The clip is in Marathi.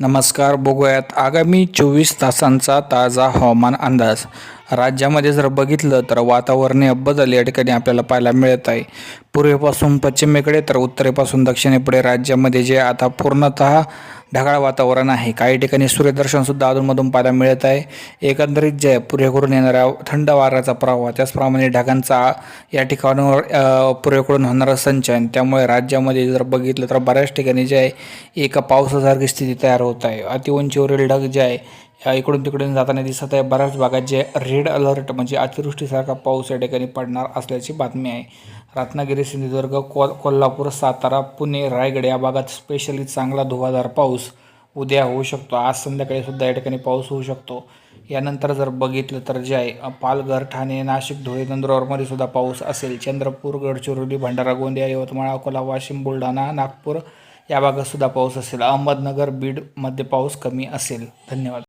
नमस्कार बघूयात आगामी चोवीस तासांचा ताजा हवामान अंदाज. राज्यामध्ये जर बघितलं तर वातावरणीय बदल या ठिकाणी आपल्याला पाहायला मिळत आहे. पूर्वेपासून पश्चिमेकडे तर उत्तरेपासून दक्षिणेकडे राज्यामध्ये जे आता पूर्णतः ढगाळ वातावरण आहे. काही ठिकाणी सूर्यदर्शनसुद्धा अधूनमधून पाहायला मिळत आहे. एकंदरीत जे आहे, पूर्वेकडून येणाऱ्या थंड वाऱ्याचा प्रवाह त्याचप्रमाणे ढगांचा या ठिकाणावर पुरेकडून पूर्वेकडून होणारं संचयन त्यामुळे राज्यामध्ये जर बघितलं तर बऱ्याच ठिकाणी जे आहे एका पावसासारखी स्थिती तयार होत आहे. अतिउंचीवरील ढग जे आहे या इकडून तिकडून जाताना दिसत आहे. बऱ्याच भागात जे रेड अलर्ट म्हणजे अतिवृष्टीसारखा पाऊस या ठिकाणी पडणार असल्याची बातमी आहे. रत्नागिरी सिंधुदुर्ग को कोल्हापूर सातारा पुणे रायगड या भागात स्पेशली चांगला धुवाधार पाऊस उद्या होऊ शकतो. आज संध्याकाळी सुद्धा या ठिकाणी पाऊस होऊ शकतो. यानंतर जर बघितलं तर जे आहे पालघर ठाणे नाशिक धुळे नंदुरबारमध्ये सुद्धा पाऊस असेल. चंद्रपूर गडचिरोली भंडारा गोंदिया यवतमाळ अकोला वाशिम बुलढाणा नागपूर या भागात सुद्धा पाऊस असेल. अहमदनगर बीडमध्ये पाऊस कमी असेल. धन्यवाद.